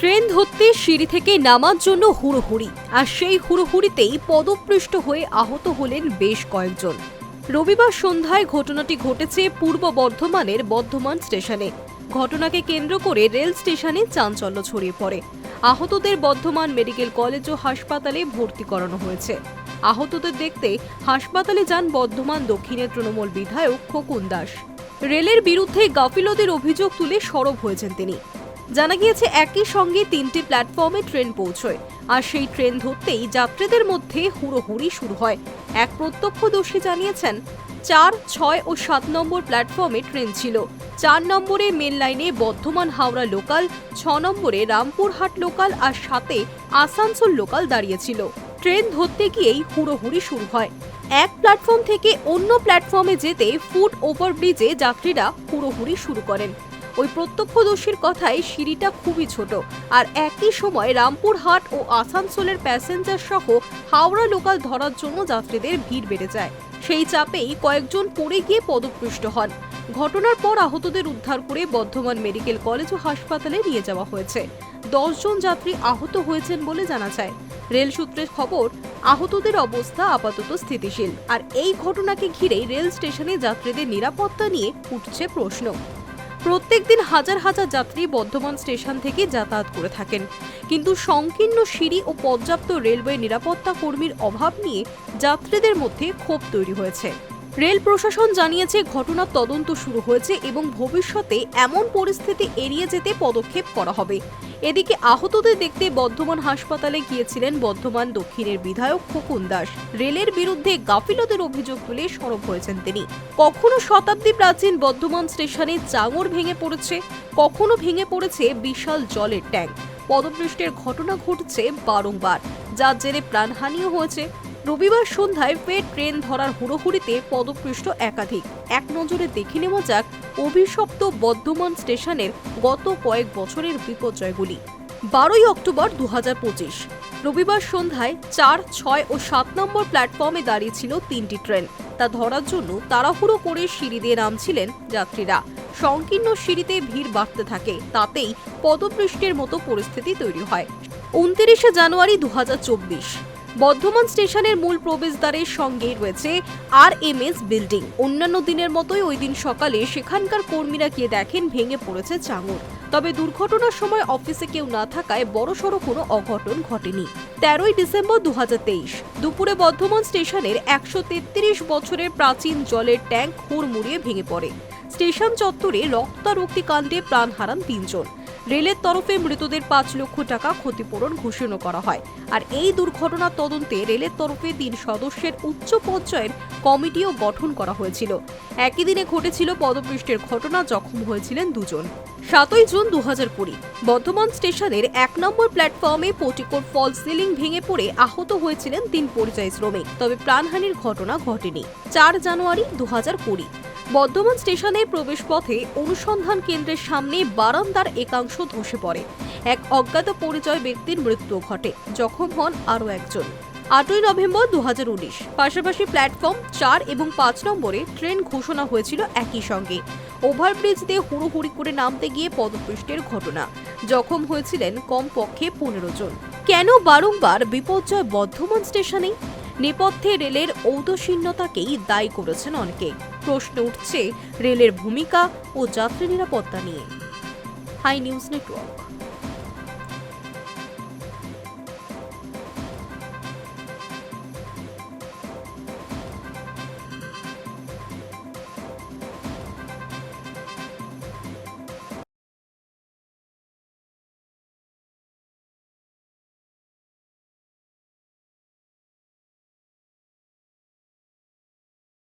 Train ধরতে সিঁড়ি থেকে নামার জন্য হুড়োহুড়ি, আর সেই হুড়োহুড়িতেই পদপৃষ্ট হয়ে আহত হলেন বেশ কয়েকজন। রবিবার সন্ধ্যায় ঘটনাটি ঘটেছে পূর্ব বর্ধমানের বর্ধমান স্টেশনে। ঘটনাকে কেন্দ্র করে রেল স্টেশনে চাঞ্চল্য ছড়িয়ে পড়ে। আহতদের বর্ধমান মেডিকেল কলেজ ও হাসপাতালে ভর্তি করানো হয়েছে। আহতদের দেখতে হাসপাতালে যান বর্ধমান দক্ষিণের তৃণমূল বিধায়ক খোকুন দাস। রেলের বিরুদ্ধে গাফিলতির অভিযোগ তুলে সরব হয়েছেন তিনি। জানা গিয়েছে একই সঙ্গে তিনটি প্ল্যাটফর্মে ট্রেন পৌঁছয়। আর সেই ট্রেন ধরতেই যাত্রীদের মধ্যে হুড়োহুড়ি শুরু হয়। এক প্রত্যক্ষদর্শী জানিয়েছেন, চার, ছয় ও সাত নম্বর প্ল্যাটফর্মে ট্রেন ছিল। চার নম্বরে মেন লাইনে বর্ধমান হাওড়া লোকাল, ছ নম্বরে রামপুরহাট লোকাল আর সাতে আসানসোল লোকাল দাঁড়িয়েছিল। ট্রেন ধরতে গিয়েই হুড়োহুড়ি শুরু হয়। এক প্ল্যাটফর্ম থেকে অন্য প্ল্যাটফর্মে যেতে ফুট ওভারব্রিজে যাত্রীরা হুড়োহুড়ি শুরু করেন। ওই প্রত্যক্ষদর্শীর কথায় সিঁড়িটা খুবই ছোট। আর একই সময় রামপুরহাট ও আসানসোলের প্যাসেঞ্জার সহ হাওড়া লোকাল ধরার জন্য যাত্রীদের ভিড় বেড়ে যায়। সেই চাপেই কয়েকজন পড়ে গিয়ে পদপৃষ্ট হন। ঘটনার পর আহতদের উদ্ধার করে বর্ধমান মেডিকেল কলেজ ও হাসপাতালে নিয়ে যাওয়া হয়েছে। দশজন যাত্রী আহত হয়েছেন বলে জানা যায়। রেল সূত্রের খবর, আহতদের অবস্থা আপাতত স্থিতিশীল। আর এই ঘটনাকে ঘিরেই রেল স্টেশনে যাত্রীদের নিরাপত্তা নিয়ে উঠছে প্রশ্ন। প্রত্যেকদিন হাজার হাজার যাত্রী বর্ধমান স্টেশন থেকে যাতায়াত করে থাকেন। কিন্তু সংকীর্ণ সিঁড়ি ও পর্যাপ্ত রেলওয়ে নিরাপত্তা কর্মীর অভাব নিয়ে যাত্রীদের মধ্যে ক্ষোভ তৈরি হয়েছে। রেল প্রশাসন জানিয়েছে, ঘটনার তদন্ত শুরু হয়েছে এবং ভবিষ্যতে এমন পরিস্থিতি এড়িয়ে যেতে পদক্ষেপ করা হবে। এদিকে আহতদের দেখতে বর্ধমান হাসপাতালে গিয়েছিলেন বর্ধমান দক্ষিণের বিধায়ক খোকন দাস। রেলের বিরুদ্ধে গাফিলতের অভিযোগ তুলে সরব হয়েছেন তিনি। কখনো শতাব্দী প্রাচীন বর্ধমান স্টেশনে চাঙর ভেঙে পড়েছে, কখনো ভেঙে পড়েছে বিশাল জলের ট্যাঙ্ক। পদপৃষ্টের ঘটনা ঘটছে বারংবার যার জেরে প্রাণহানিও হয়েছে। রবিবার সন্ধ্যায় ফের ট্রেন ধরার হুড়োহুড়িতে পদপৃষ্ট একাধিক। এক নজরে দেখে নেওয়া যাক অভিশপ্ত বর্ধমান স্টেশনের গত কয়েক বছরের বিপর্যয়গুলি। বারোই অক্টোবর দু রবিবার সন্ধ্যায় চার, ছয় ও সাত নম্বর প্ল্যাটফর্মে দাঁড়িয়েছিল তিনটি ট্রেন। তা ধরার জন্য তাড়াহুড়ো করে সিঁড়ি দিয়ে নামছিলেন যাত্রীরা। সংকীর্ণ সিঁড়িতে ভিড় বাড়তে থাকে, তাতেই পদপৃষ্টের মতো পরিস্থিতি তৈরি হয়। উনত্রিশে জানুয়ারি দু হাজার চব্বিশ বর্ধমান স্টেশনের মূল প্রবেশদ্বারের সঙ্গে রয়েছে আর এম এস বিল্ডিং। অন্যান্য দিনের মতোই ওই দিন সকালে সেখানকার কর্মীরা গিয়ে দেখেন ভেঙে পড়েছে চাঙর। তবে দুর্ঘটনার সময় অফিসে কেউ না থাকায় বড়সড় কোনো অঘটন ঘটেনি। তেরোই ডিসেম্বর দু হাজার তেইশ, দুপুরে বর্ধমান স্টেশনের একশো তেত্রিশ বছরের প্রাচীন জলের ট্যাঙ্ক হুড়মুড়িয়ে ভেঙে পড়ে। স্টেশন চত্বরে রক্তারক্তি কাণ্ডে প্রাণ হারান তিনজন। রেলের তরফে মৃতদের পাঁচ লক্ষ টাকা ক্ষতিপূরণ ঘোষণা করা হয়। আর এই দুর্ঘটনার তদন্তে রেলের তরফে তিন সদস্যের উচ্চ পর্যায়ের কমিটিও গঠন করা হয়েছিল। একই দিনে ঘটেছিল পদপৃষ্ঠের ঘটনা, জখম হয়েছিলেন দুজন। সাতই জুন দু হাজার কুড়ি, বর্ধমান স্টেশনের এক নম্বর প্ল্যাটফর্মে পটিকোর ফল সিলিং ভেঙে পড়ে আহত হয়েছিলেন তিন পরিযায়ী শ্রমিক। তবে প্রাণহানির ঘটনা ঘটেনি। চার জানুয়ারি দু হাজার কুড়ি বর্ধমান স্টেশনের প্রবেশপথে অনুসন্ধান কেন্দ্রের সামনে বারান্দার একাংশ ধসে পড়ে। এক অজ্ঞাত পরিচয় ব্যক্তির মৃত্যু ঘটে, জখম হন আরও একজন। আটই নভেম্বর দু পাশাপাশি প্ল্যাটফর্ম চার এবং পাঁচ নম্বরে ট্রেন ঘোষণা হয়েছিল একই সঙ্গে। ওভারব্রিজ দিয়ে হুড়োহুড়ি করে নামতে গিয়ে পদপৃষ্ঠের ঘটনা। জখম হয়েছিলেন কমপক্ষে পনেরো জন। কেন বারংবার বিপর্যয় বর্ধমান স্টেশনে নেপথ্যে রেলের ঔদসীন্যতাকেই দায়ী করেছেন অনেকে। প্রশ্ন উঠছে রেলের ভূমিকা ও যাত্রী নিরাপত্তা নিয়ে। Hi news network.